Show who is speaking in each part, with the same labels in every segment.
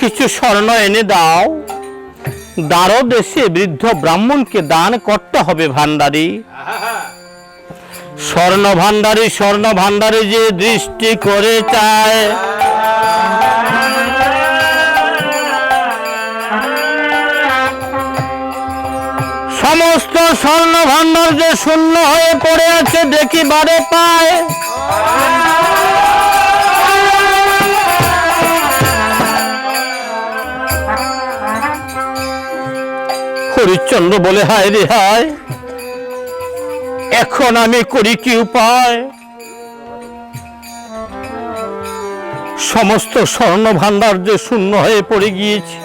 Speaker 1: কিছু স্বর্ণ এনে দাও। দ্বারো দেশে বৃদ্ধ ব্রাহ্মণকে দান করতে হবে ভান্ডারী স্বর্ণ ভান্ডারি স্বর্ণ ভান্ডারি যে দৃষ্টি করে চায়। সমস্ত স্বর্ণ ভান্ডার যে শূন্য হয়ে পড়ে আছে, দেখিবারে পায়। হরিশ্চন্দ্র বলে, হায় রে হায়, এখন আমি করি কি উপায়? সমস্ত স্বর্ণ ভান্ডার যে শূন্য হয়ে পড়ে গিয়েছে।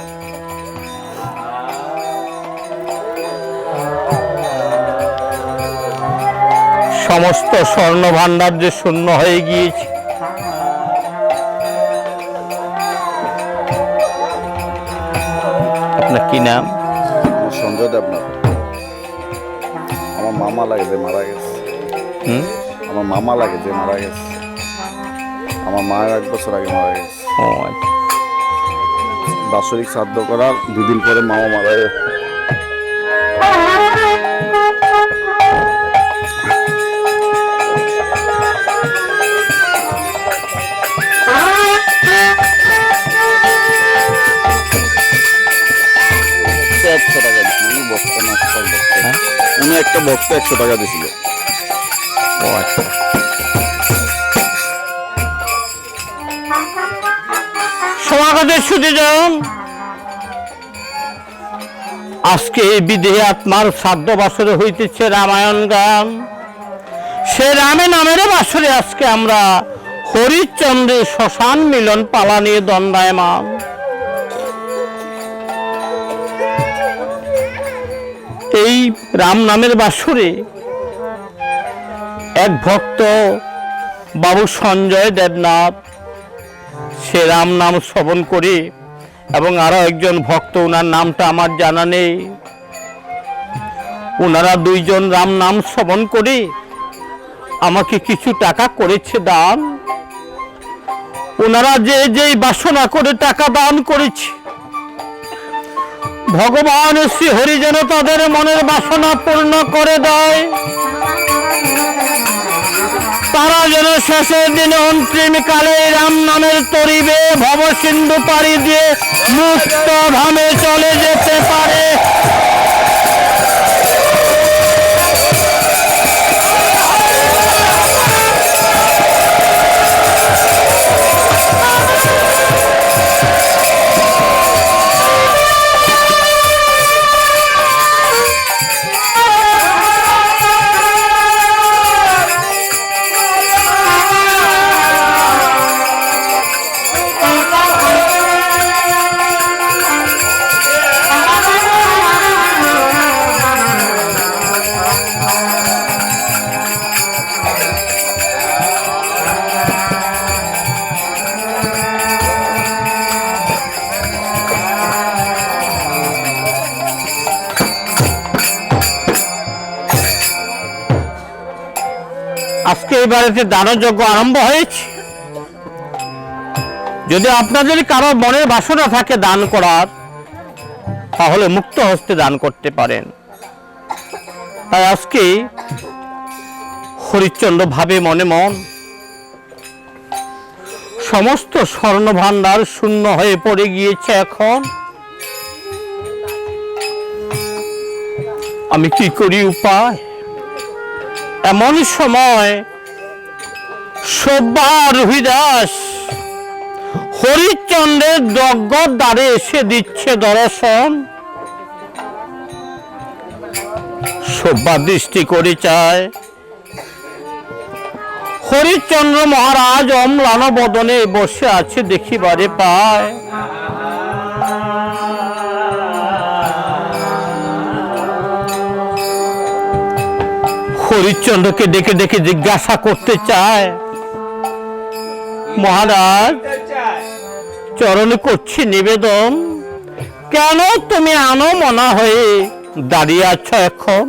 Speaker 1: সমস্ত স্বর্ণ ভান্ডার যে শূন্য হয়ে গিয়েছে। আপনার কি নাম?
Speaker 2: মামা লাগে যে মারা গেছে
Speaker 1: হুম?
Speaker 2: আমার মামা লাগে যে মারা গেছে আমার মা এক বছর আগে মারা গেছে
Speaker 1: ও আচ্ছা।
Speaker 2: বাৎসরিক শ্রাদ্ধ করার দুদিন পরে মামা মারা গেছে একটা বক্তা একশো টাকা দিছিল।
Speaker 1: আচ্ছা। আজকে এই বিদেহী আত্মার শ্রাদ্ধ বাসরে হইতেছে রামায়ণ গান। সে রামে নামের বাসরে আজকে আমরা হরিশ্চন্দ্রের শ্মশান মিলন পালা নিয়ে দণ্ডায়মান। রাম নামের বাসরে এক ভক্ত বাবু সঞ্জয় দেবনাথ, সে রাম নাম শ্রবণ করে এবং আরও একজন ভক্ত ওনার নামটা আমার জানা নেই। ওনারা দুইজন রাম নাম শ্রবণ করে আমাকে কিছু টাকা করেছে দান। ওনারা যে যেই বাসনা করে টাকা দান করেছে ভগবান শ্রী হরি যেন তাদের মনের বাসনা পূর্ণ করে দেয়। তারা যেন শেষের দিনে অন্তিম কালে রাম নামের তরিবে ভব সিন্ধু পাড়ি দিয়ে মুক্ত ধামে চলে যেতে পারে। আজকে এই বাড়িতে দানযজ্ঞ আরম্ভ হয়েছে, যদি আপনাদের কারও মনের বাসনা থাকে দান করার, তাহলে মুক্ত হস্তে দান করতে পারেন। তাই আজকে হরিশ্চন্দ্র ভাবে মনে মন, সমস্ত স্বর্ণ ভান্ডার শূন্য হয়ে পড়ে গিয়েছে এখন। আমি কি করি উপায়? এমন সময় সব্যা রুহিদাস হরিচন্দ্রের যজ্ঞ দ্বারে এসে দিচ্ছে দর্শন। সব্যা দৃষ্টি করে চায়। হরিচন্দ্র মহারাজ অম্লান বদনে বসে আছে দেখিবারে পায়। হরিশ্চন্দ্রকে ডেকে ডেকে জিজ্ঞাসা করতে চায়। মহারাজ, চরণে করছি নিবেদন। কেন তুমি আনো মনা হয়ে দাঁড়িয়ে আছো এখন?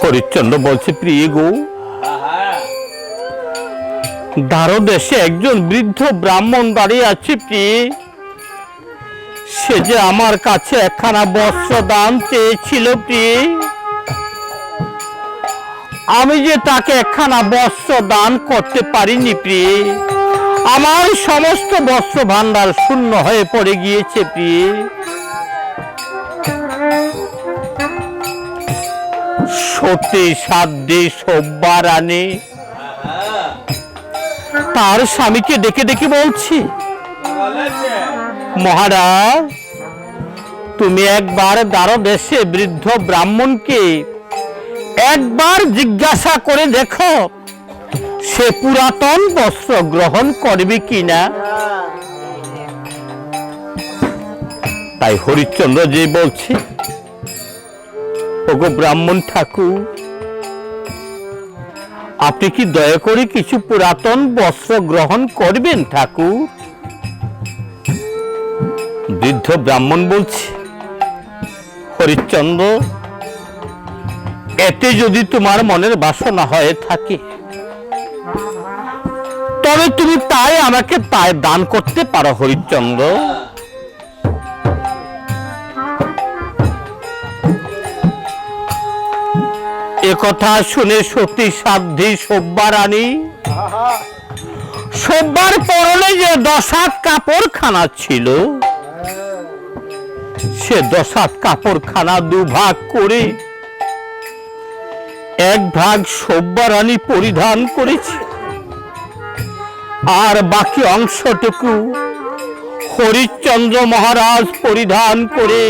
Speaker 1: হরিশ্চন্দ্র বলছে, প্রিয় গো দ্বারো দেশে একজন বৃদ্ধ ব্রাহ্মণ দাঁড়িয়ে আছে, প্রিয়ে। সে যে আমার কাছে একখানা বস্ত্র দান চেয়েছিল প্রিয়ে আমি যে তাকে একখানা বস্ত্র দান করতে পারিনি প্রিয়ে আমার সমস্ত বস্ত্র ভান্ডার শূন্য হয়ে পড়ে গিয়েছে প্রিয়ে সত্যি সাধ্যে সব্বার আনে। তার স্বামীকে ডেকে ডেকে বলছি মহারাজ, তুমি একবার দ্বার দেশে বৃদ্ধ ব্রাহ্মণকে একবার জিজ্ঞাসা করে দেখো, সে পুরাতন বস্ত্র গ্রহণ করবে কিনা? তাই হরিশ্চন্দ্র যে বলছে, ওগো ব্রাহ্মণ ঠাকুর, আপনি কি দয়া করে কিছু পুরাতন বস্ত্র গ্রহণ করবেন ঠাকুর? বৃদ্ধ ব্রাহ্মণ বলছে, হরিশ্চন্দ্র, এতে যদি তোমার মনের বাসনা হয়ে থাকে, তবে তুমি তাই আমাকে তাই দান করতে পারো, হরিশ্চন্দ্র। কথা শুনে সতী সাধ্যী সব্বার রানী সব্বার পরনে যে দশাত কাপড়খানা ছিল সে দশাত কাপড়খানা দুভাগ করে এক ভাগ সব্বা রানী পরিধান করেছে। আর বাকি অংশটুকু হরিশ্চন্দ্র মহারাজ পরিধান করে।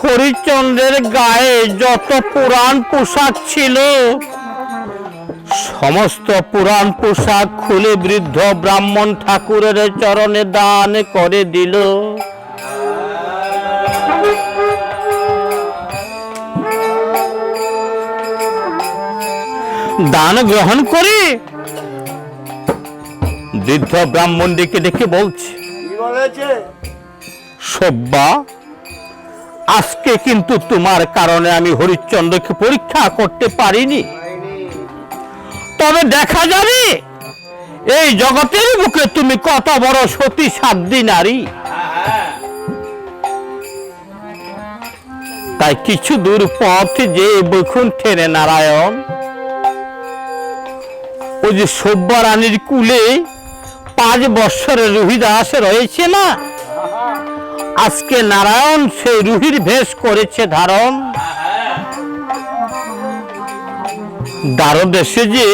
Speaker 1: হরিশ্চন্দ্রের গায়ে যত পুরাণ পোশাক ছিল, সমস্ত পুরাণ পোশাক খুলে বৃদ্ধ ব্রাহ্মণ ঠাকুরের চরণে দান করে দিল। দান গ্রহণ করে। বৃদ্ধ ব্রাহ্মণ ডেকে বলছে সব্বা আজকে কিন্তু তোমার কারণে আমি হরিশ্চন্দ্রকে পরীক্ষা করতে পারিনি। তবে দেখা যাবে এই জগতের বুকে তুমি কত বড় সতী সাধ্যী নারী। তাই কিছু দূর পথ যে বৈকুণ্ঠের নারায়ণ ওই যে সব্বা রানীর কুলে পাঁচ বৎসরের রোহিদাস রয়েছে না? আজকে নারায়ণ সেই রুহির ভেষ করেছে ধারণ। দ্বারদেশে যে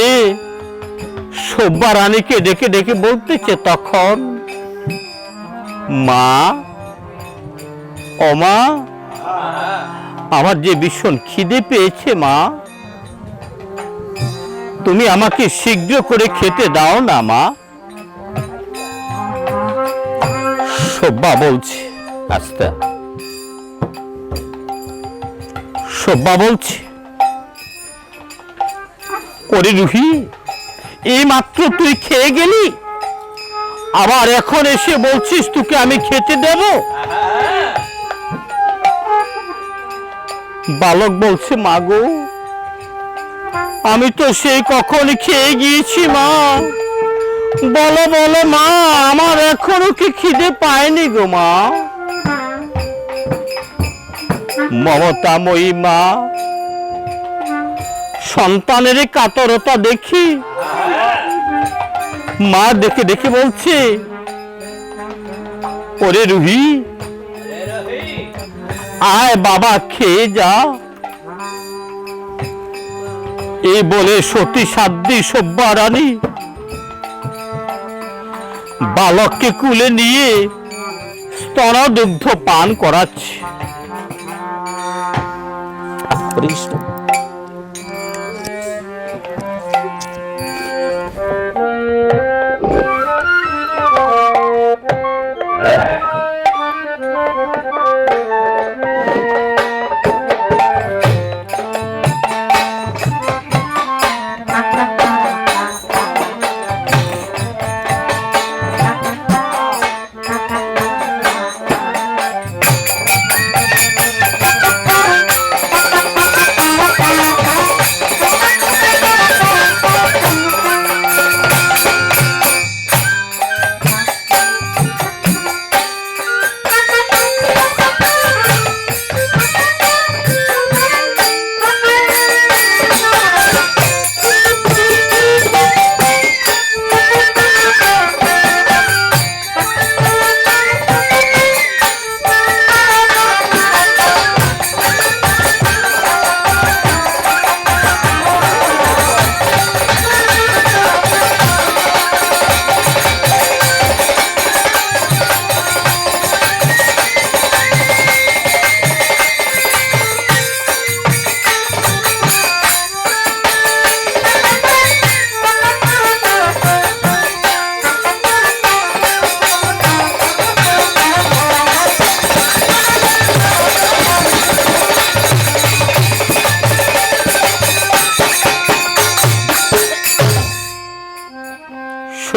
Speaker 1: সব্বা রানীকে ডেকে ডেকে বলতেছে তখন, মা অমা আমার যে ভীষণ খিদে পেয়েছে মা তুমি আমাকে শীঘ্র করে খেতে দাও না, মা। সব্বা বলছে আস্তে সব্বা বলছে। ওরে রুহি, এই মাত্র তুই খেয়ে গেলি? আবার এখন এসে বলছিস তোকে আমি খেতে দেব? বালক বলছে মাগো আমি তো সেই কখন খেয়ে গিয়েছি, মা। বলো বলো, মা, আমার এখনও কি খিদে পায়নি গো, মা? মমতাময়ী, মা, সন্তানের কাতরতা দেখি। মা দেখে দেখে বলছে, ওরে রুহি, আয় বাবা, খেয়ে যা। এই বলে সতী সাধ্যি সব্যারানী বালককে কুলে নিয়ে স্তনদুগ্ধ পান করাচ্ছে Yeah.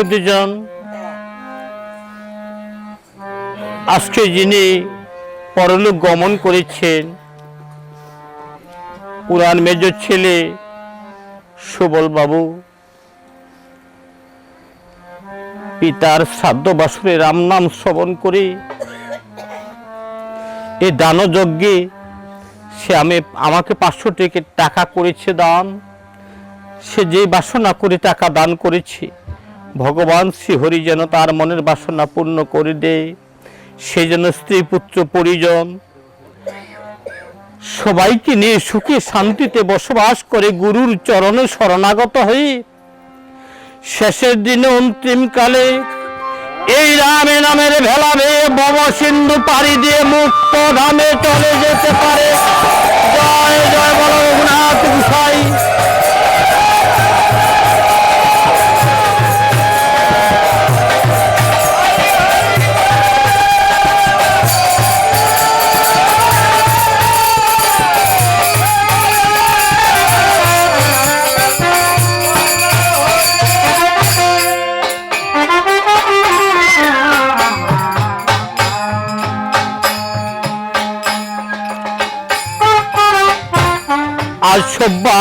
Speaker 1: সুদীজন আজকে যিনি পরলোক গমন করেছেন, পুরাণ মেজর ছেলে সুবল বাবু, পিতার শ্রাদ্ধ বাসুরে রাম নাম শ্রবণ করে এই দানযজ্ঞে সে আমি, আমাকে পাঁচশো টাকা করেছে দান। সে যে বাসনা করে টাকা দান করেছে ভগবান শ্রীহরি যেন তার মনের বাসনা পূর্ণ করে দেয়, সে যেন স্ত্রী পুত্র পরিজন সবাইকে নিয়ে সুখে শান্তিতে বসবাস করে গুরুর চরণে শরণাগত হয়ে শেষের দিনে অন্তিম কালে এই রামে নামের ভেলা বেয়ে বব সিন্ধু পাড়ি দিয়ে মুক্ত ধামে চলে যেতে পারে। জয় জয় বল আজ সব্বা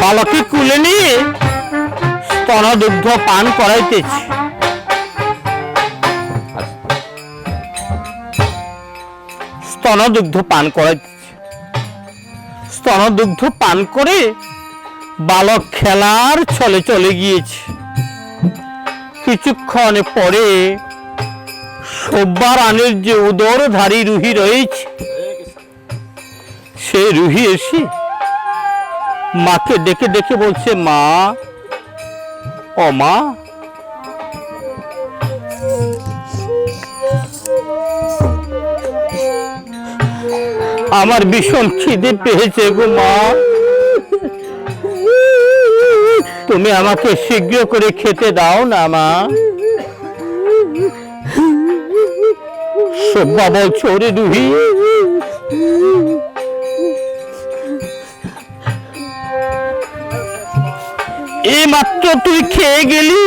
Speaker 1: বালকে কুলে নিয়ে স্তনদুগ্ধ পান করাইতেছি। স্তনদুগ্ধ পান করাইতেছি। স্তনদুগ্ধ পান করে বালক খেলার ছলে চলে গিয়েছে। কিছুক্ষণ পরে সব্বা রানের যে উদরধারী রুহি রয়েছে সে রুহি এসে মাকে ডেকে ডেকে বলছে, মা, ও মা, আমার ভীষণ খিদে পেয়েছে গো মা। তুমি আমাকে শীঘ্র করে খেতে দাও না, মা। সব্বা বলছো রে রুহি। এই মাত্র তুই খেয়ে গেলি?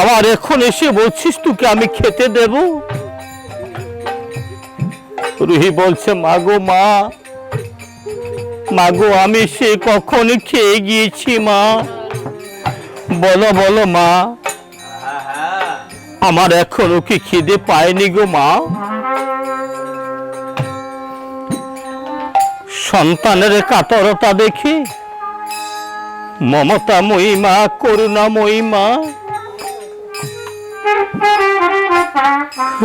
Speaker 1: আবার এখন এসে বলছিস তোকে আমি খেতে দেব? রুহি বলছে, মাগো মা, মাগো, আমি সে কখন খেয়ে গিয়েছি মা? বলো বলো মা, আমার এখনও কি খিদে পায়নি গো মা? সন্তানের কাতরতা দেখি মমতা মহিমা, করুণা মহিমা।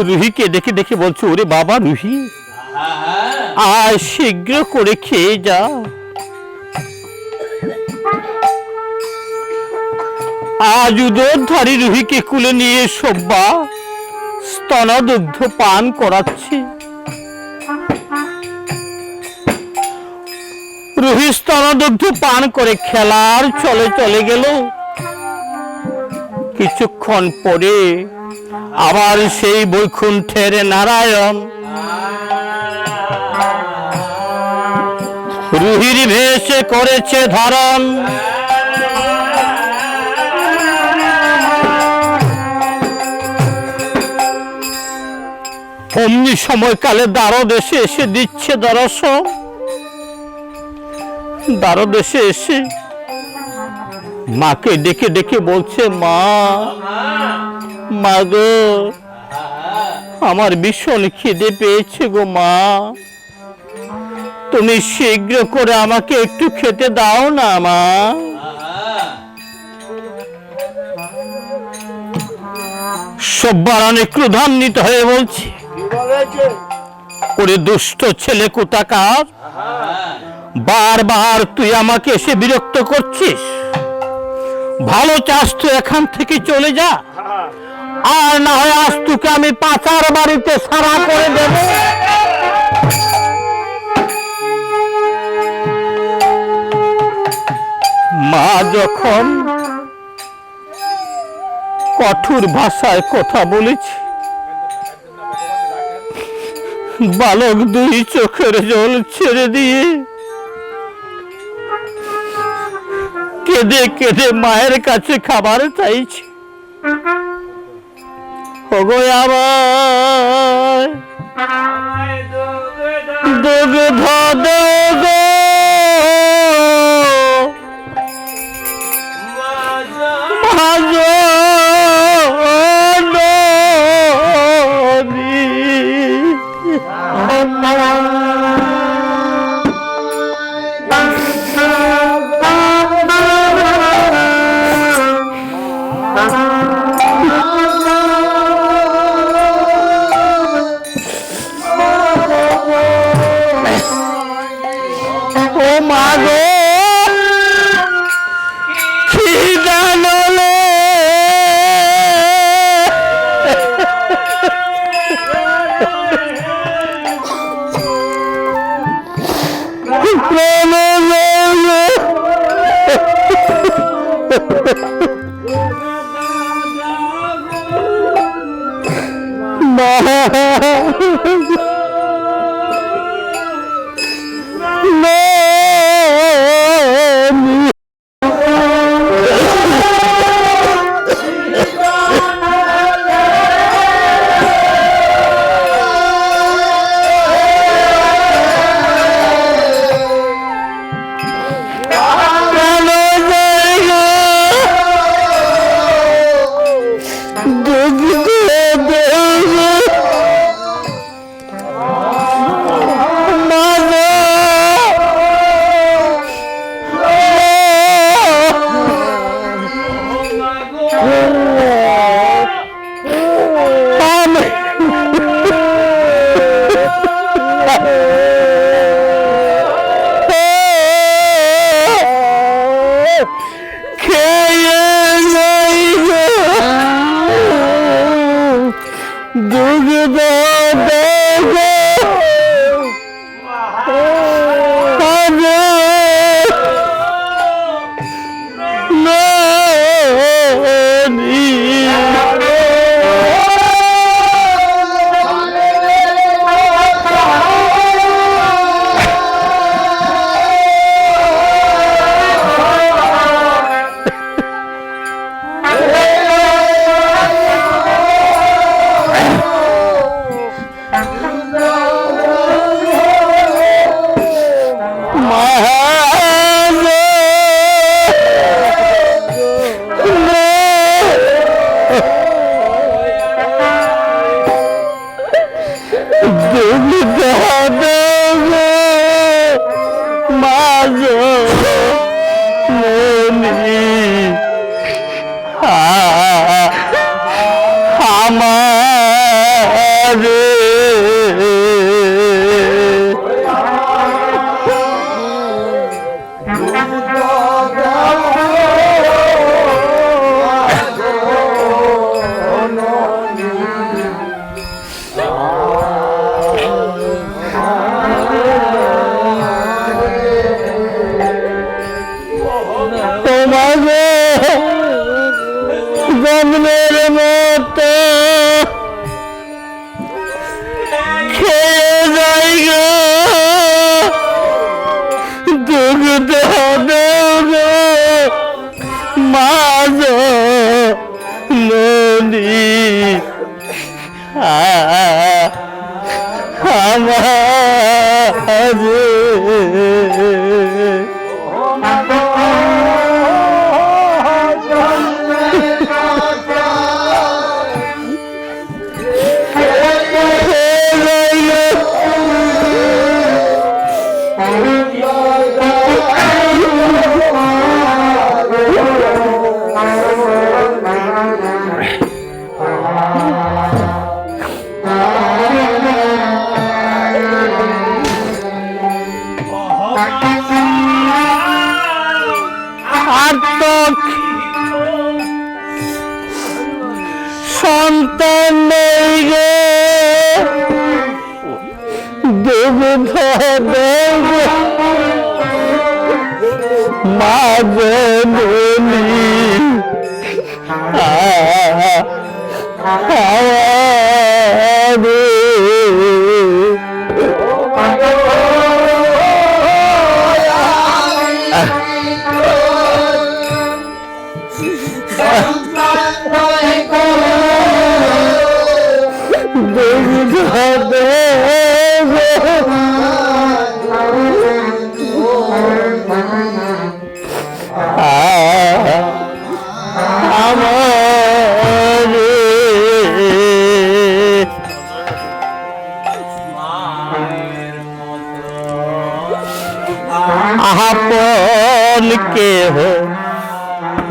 Speaker 1: রুহিকে দেখে দেখে বলছো, ওরে বাবা রুহি, আয় শীঘ্র করে খেয়ে যা। আজ উদরধারী রুহিকে কুলে নিয়ে সব্বা স্তনদুগ্ধ পান করাচ্ছে। রুহি স্তনদুগ্ধ পান করে খেলার চলে চলে গেল। কিছুক্ষণ পরে আবার সেই বৈকুণ্ঠের নারায়ণ রুহির ভেসে করেছে ধারণ। অমনি সময়কালে দ্বার দেশে এসে দিচ্ছে দর্শন দ্বার দেশে এসে মাকে ডেকে ডেকে বলছে, মা মা গো, আমার ভীষণ খিদে পেয়েছে গো মা। তুমি শীঘ্র করে আমাকে একটু খেতে দাও না মা। সব্বার অনেক ক্রোধান্বিত হয়ে বলছি, ওরে দুষ্ট ছেলে কোথাকার? বারবার তুই আমাকে এসে বিরক্ত করছিস। ভালো চাস তুই এখান থেকে চলে যা। আর না হয় আজ তোকে আমি পাচার বাড়িতে সারা করে দেব। মা যখন কঠোর ভাষায় কথা বলেছি, বালক দুই চোখের জল ছেড়ে দিয়ে কেঁদে কেঁদে মায়ের কাছে খাবার চাইছে। ওগো আবার দুগ্ধ দেব মা খেয়ে সন্তান নেই গে দুগ্ধ দেব আপন কেহ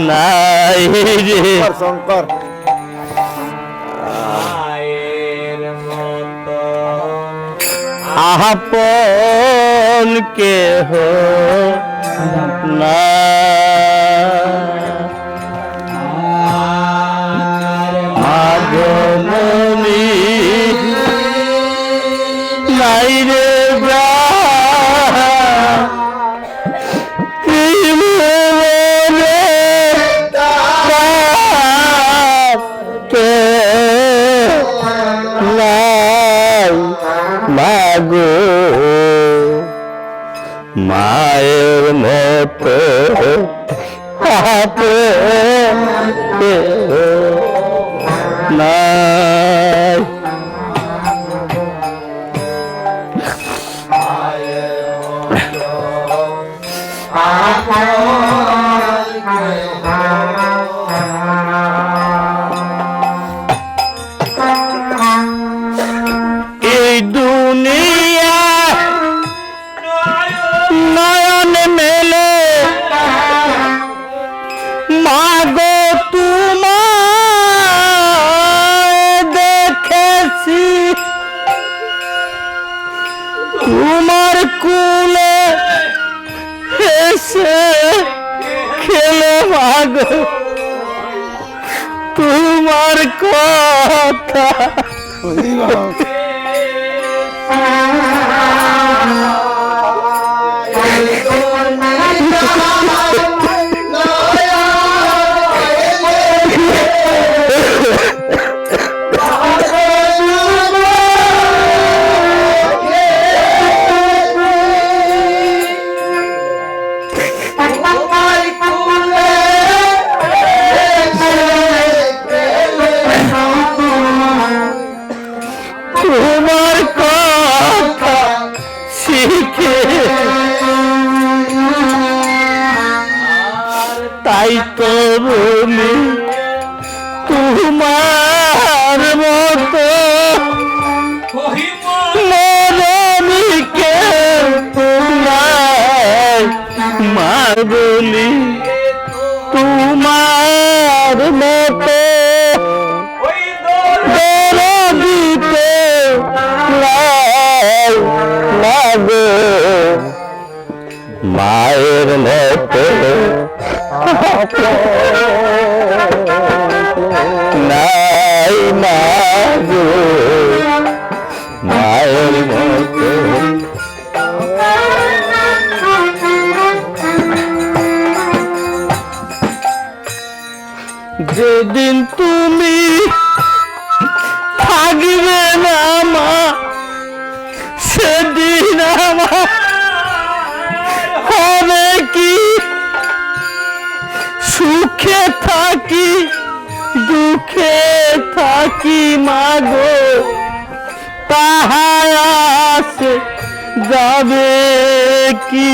Speaker 1: নাই রে।
Speaker 2: শঙ্কর
Speaker 1: আপন কেহ না La. গো মায়ের মতো। নাই না গো। মায়ের মতো। গো তাহায় যাবে কি?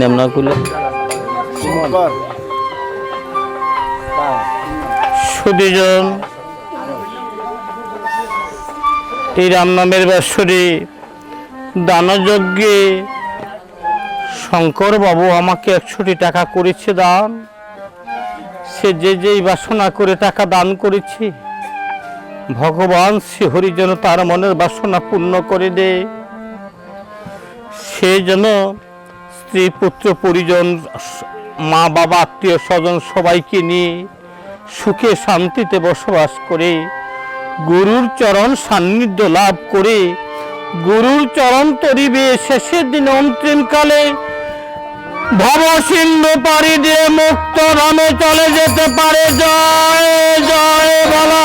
Speaker 1: নাম না করলে সুদীজন এই রাম নামের দানযজ্ঞে শঙ্কর বাবু আমাকে একশোটি টাকা করেছে দান। সে যে যেই বাসনা করে টাকা দান করেছে ভগবান শ্রীহরি যেন তার মনের বাসনা পূর্ণ করে দে। সে যেন স্ত্রী, পুত্র, পরিজন, মা, বাবা, আত্মীয় স্বজন সবাইকে নিয়ে সুখে শান্তিতে বসবাস করে, গুরুর চরণ সান্নিধ্য লাভ করে, গুরুর চরণ তরিবে শেষের দিন অন্তিমকালে ভব সিন্ধু পারি দিয়ে মুক্ত রামে চলে যেতে পারে। জয় জয় বাবা।